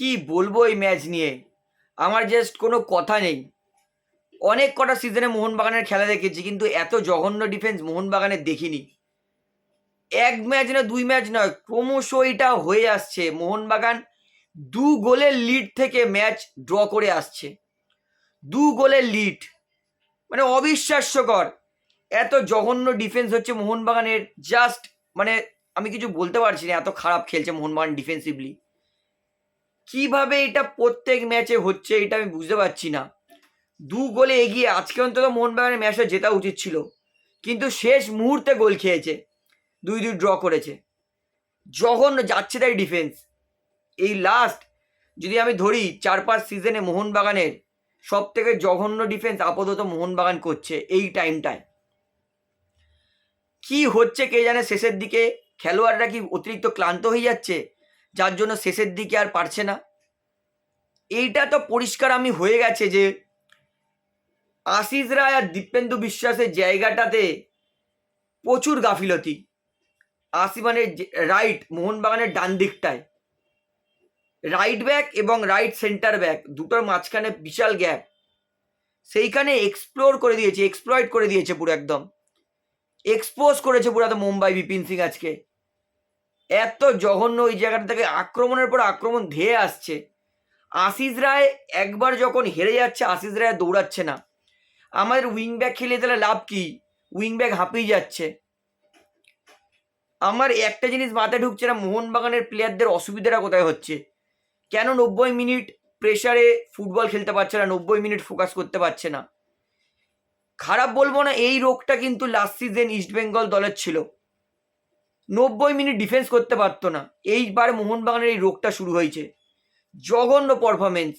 কি বলব এই ম্যাচ নিয়ে? আমার জাস্ট কোনো কথা নেই। অনেক কটা সিজনে মোহনবাগানের খেলা দেখেছি, কিন্তু এত জঘন্য ডিফেন্স মোহনবাগানে দেখিনি। এক ম্যাচ না দুই ম্যাচ নয়, ক্রমশ এটা হয়ে আসছে। মোহনবাগান দু গোলের লিড থেকে ম্যাচ ড্র করে আসছে। দু গোলের লিড মানে অবিশ্বাস্যকর। এত জঘন্য ডিফেন্স হচ্ছে মোহনবাগানের। জাস্ট মানে আমি কিছু বলতে পারছি না, এত খারাপ খেলছে মোহনবাগান ডিফেন্সিভলি কীভাবে এটা প্রত্যেক ম্যাচে হচ্ছে এটা আমি বুঝতে পারছি না। দু গোলে এগিয়ে আজকে অন্তত মোহনবাগানের ম্যাচটা জেতা উচিত ছিল। কিন্তু শেষ মুহূর্তে গোল খেয়েছে। দুই দুই ড্র করেছে। জঘন্য যাচ্ছে তাই ডিফেন্স এই লাস্ট যদি আমি ধরি চার পাঁচ সিজনে মোহনবাগানের সব থেকে জঘন্য ডিফেন্স আপাতত মোহনবাগান করছে এই টাইমটায় কি হচ্ছে কে জানে শেষের দিকে? খেলোয়াড়রা কি অতিরিক্ত ক্লান্ত হয়ে যাচ্ছে? যার জন্য শেষের দিকে আর পারছে না। এইটা তো পরিষ্কার আমি হয়ে গেছে যে আশিস রায় আর দীপেন্দু বিশ্বাসের জায়গাটাতে প্রচুর গাফিলতি। আশি মানে রাইট মোহনবাগানের ডান দিকটায়। রাইট ব্যাক এবং রাইট সেন্টার ব্যাক দুটোর মাঝখানে বিশাল গ্যাপ সেইখানে এক্সপ্লোর করে দিয়েছে এক্সপ্লয়েট করে দিয়েছে পুরো একদম। এক্সপোজ করেছে পুরো মুম্বাই বিপিন সিং আজকে। এত জঘন্য ওই জায়গাটা থেকে আক্রমণের পর আক্রমণ ধেয়ে আসছে। আশিস রায় একবার যখন হেরে যাচ্ছে, আশিস রায় দৌড়াচ্ছে না। আমাদের উইং ব্যাগ খেলে তাহলে লাভ কি? উইং ব্যাগ হাঁপিয়ে যাচ্ছে। আমার একটা জিনিস মাথায় ঢুকছে না, মোহনবাগানের প্লেয়ারদের অসুবিধাটা কোথায় হচ্ছে? কেন নব্বই মিনিট প্রেশারে ফুটবল খেলতে পারছে না, নব্বই মিনিট ফোকাস করতে পারছে না? খারাপ বলব না, এই রোগটা কিন্তু লাস্ট সিজন ইস্টবেঙ্গল দলের ছিল। নব্বই মিনিট ডিফেন্স করতে পারতো না। এইবার মোহনবাগানের এই রোগটা শুরু হয়েছে। জঘন্য পারফরমেন্স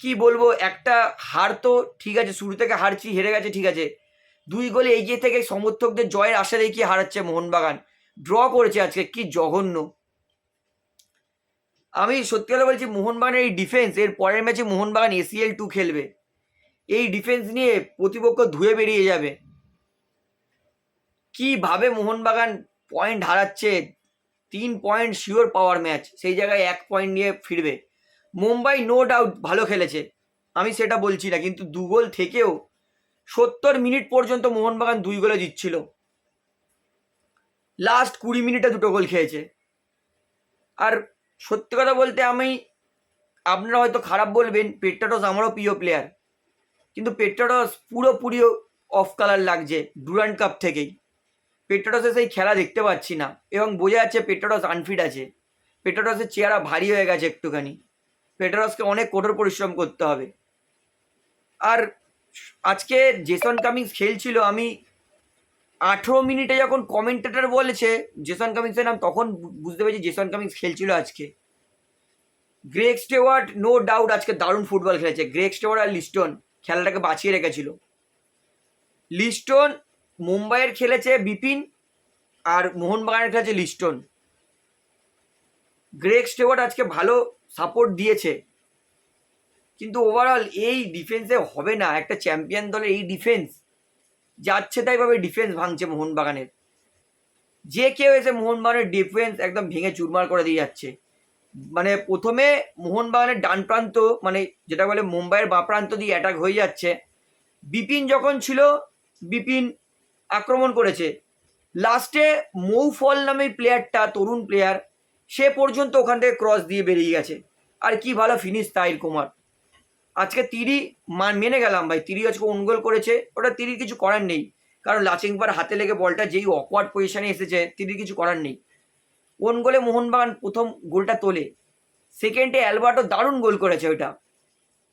কি বলব, একটা হার তো ঠিক আছে, শুরু থেকে হারছি, হেরে গেছে, ঠিক আছে। দুই গোলে এগিয়ে থেকে সমর্থকদের জয়ের আশা দেখিয়ে হারাচ্ছে মোহনবাগান। ড্র করেছে আজকে, কি জঘন্য। আমি সত্যি কথা বলছি, মোহনবাগানের এই ডিফেন্স এর পরের ম্যাচে মোহনবাগান এসিএল টু খেলবে। এই ডিফেন্স নিয়ে প্রতিপক্ষ ধুয়ে বেরিয়ে যাবে। কীভাবে মোহনবাগান পয়েন্ট হারাচ্ছে, তিন পয়েন্ট শিওর পাওয়ার ম্যাচ সেই জায়গায় এক পয়েন্ট নিয়ে ফিরবে। মুম্বাই নো ডাউট ভালো খেলেছে, আমি সেটা বলছি না, কিন্তু দু গোল থেকেও সত্তর মিনিট পর্যন্ত মোহনবাগান দুই গোলে জিতছিল। লাস্ট কুড়ি মিনিটে দুটো গোল খেয়েছে। আর সত্যি কথা বলতে আমি, আপনারা হয়তো খারাপ বলবেন পেট্টাটস আমারও প্রিয় প্লেয়ার কিন্তু পেট্টাটস পুরোপুরি অফ কালার লাগছে ডুরান্ড কাপ থেকেই। পেট্রাটসের সেই খেলা দেখতে পাচ্ছি না। এবং বোঝা যাচ্ছে পেট্রাটস আনফিট আছে। পেট্রাটসের চেহারা ভারী হয়ে গেছে একটুখানি। পেট্রাটসকে অনেক কঠোর পরিশ্রম করতে হবে। আর আজকে জেসন কামিংস খেলছিল, আমি আঠেরো মিনিটে যখন কমেন্টেটার বলেছে জেসন কামিংসের নাম, তখন বুঝতে পেরেছি জেসন কামিংস খেলছিল আজকে। গ্রেক স্টেওয়ার্ট নো ডাউট আজকে দারুণ ফুটবল খেলেছে। গ্রেক স্টেওয়ার্ট আর লিস্টন খেলাটাকে বাঁচিয়ে রেখেছিল। লিস্টন মুম্বাইয়ের খেলেছে বিপিন আর মোহনবাগানের খেলেছে লিস্টন। গ্রেক স্টেওয়ার্ট আজকে ভালো সাপোর্ট দিয়েছে। কিন্তু ওভারঅল এই ডিফেন্সে হবে না। একটা চ্যাম্পিয়ন দলের এই ডিফেন্স যাচ্ছে তাইভাবে ডিফেন্স ভাঙছে মোহনবাগানের। যে কেউ এসে মোহনবাগানের ডিফেন্স একদম ভেঙে চুরমার করে দিয়ে যাচ্ছে। মানে প্রথমে মোহনবাগানের ডান প্রান্ত মানে যেটা বলে মুম্বাইয়ের বাঁ প্রান্ত দিয়ে অ্যাটাক হয়ে যাচ্ছে। বিপিন যখন ছিল, বিপিন আক্রমণ করেছে। লাস্টে মৌফল নামে প্লেয়ারটা তরুণ প্লেয়ার সে পর্যন্ত ওখান থেকে ক্রস দিয়ে বেরিয়ে গেছে। আর কি ভালো ফিনিশ তাইল কুমার। আজকে তিরি মান মেনে গেলাম ভাই। তিরি আজকে অনগোল করেছে। ওটা তিরির কিছু করার নেই। কারণ লাচিংবার হাতে লেগে বলটা যেই অকওয়ার্ড পজিশনে এসেছে, তিরির কিছু করার নেই। ওন গোলে মোহনবাগান প্রথম গোলটা তোলে। সেকেন্ডে অ্যালবার্টো দারুণ গোল করেছে ওইটা।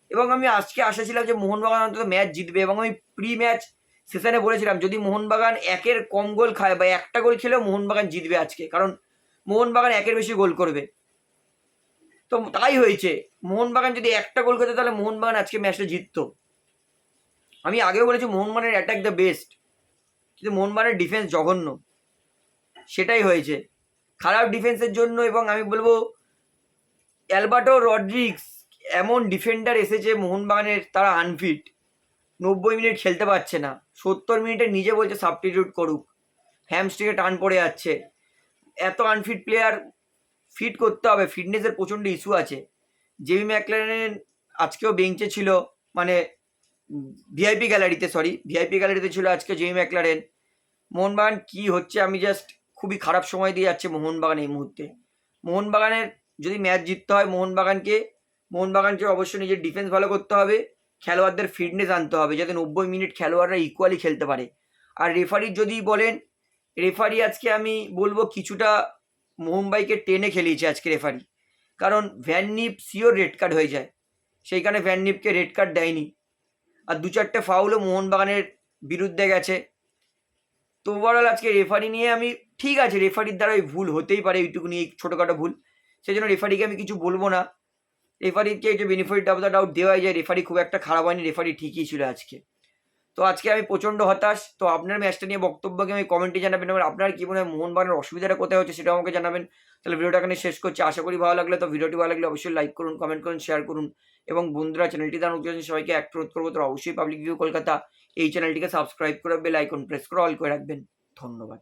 এবং আমি আজকে আশা ছিলাম যে মোহনবাগান অন্তত ম্যাচ জিতবে এবং আমি প্রি ম্যাচ সেশনে বলেছিলাম, যদি মোহনবাগান একের কম গোল খায় বা একটা গোল খেলেও মোহনবাগান জিতবে আজকে, কারণ মোহনবাগান একের বেশি গোল করবে। তো তাই হয়েছে। মোহনবাগান যদি একটা গোল খেতে, তাহলে মোহনবাগান আজকে ম্যাচটা জিততো। আমি আগেও বলেছি, মোহনবাগানের অ্যাটাক দ্য বেস্ট কিন্তু মোহনবাগানের ডিফেন্স জঘন্য। সেটাই হয়েছে। খারাপ ডিফেন্সের জন্য এবং আমি বলব, অ্যালবার্টো রড্রিক্স এমন ডিফেন্ডার এসেছে, মোহনবাগানের তারা আনফিট নব্বই মিনিট খেলতে পারছে না। সত্তর মিনিটে নিজে বলছে সাবস্টিটিউট করুক। হ্যামস্ট্রিকে টান পড়ে যাচ্ছে। এত আনফিট প্লেয়ার ফিট করতে হবে। ফিটনেসের প্রচণ্ড ইস্যু আছে। জেবি ম্যাকলারেন আজকেও বেঞ্চে ছিল মানে ভিআইপি গ্যালারিতে সরি ভিআইপি গ্যালারিতে ছিল আজকে জেমি ম্যাকলারেন মোহনবাগান কি হচ্ছে আমি জাস্ট খুবই খারাপ সময় দিয়ে যাচ্ছে মোহনবাগান এই মুহূর্তে। মোহনবাগানের যদি ম্যাচ জিততে হয়, মোহনবাগানকে মোহনবাগানকে অবশ্যই নিজের ডিফেন্স ভালো করতে হবে। খেলোয়াড়দের ফিটনেস আনতে হবে যাতে নব্বই মিনিট খেলোয়াড়রা ইকুয়ালি খেলতে পারে। আর রেফারির যদি বলেন রেফারি আজকে আমি বলব কিছুটা মুম্বাইকে টেনে খেলিয়েছে আজকে রেফারি কারণ ভ্যাননিপ সিওর রেড কার্ড হয়ে যায়। সেইখানে ভ্যাননিপকে রেড কার্ড দেয়নি। আর দু চারটে ফাউলও মোহনবাগানের বিরুদ্ধে গেছে। তো ওভারঅল আজকে রেফারি নিয়ে আমি, ঠিক আছে রেফারির দ্বারা ওই ভুল হতেই পারে এইটুকুনি এই ছোটোখাটো ভুল। সেই জন্য রেফারিকে আমি কিছু বলব না। রেফারিকে যে বেনিফিট অফ দ্য ডাউট দেওয়াই যায় রেফারি খুব একটা খারাপ হয়নি, রেফারি ঠিকই ছিল আজকে। তো আজকে আমি প্রচণ্ড হতাশ, তো আপনার ম্যাচটা নিয়ে বক্তব্যকে আমি কমেন্টে জানাবেন, এবার আপনার কি মনে হয় মোহনবাগানের অসুবিধাটা কোথায় হচ্ছে সেটা আমাকে জানাবেন। তাহলে ভিডিওটা এখানে শেষ করছি, আশা করি ভালো লাগলে, তো ভিডিওটি ভালো লাগলে অবশ্যই লাইক করুন কমেন্ট করুন শেয়ার করুন, এবং বন্ধুরা চ্যানেলটি দান উদ্যোগ সবাইকে এক অনুরোধ করব, তো অবশ্যই পাবলিক ভিউ কলকাতা, এই চ্যানেলটিকে সাবস্ক্রাইব করে বেল আইকন প্রেস করে অল করে রাখবেন। ধন্যবাদ।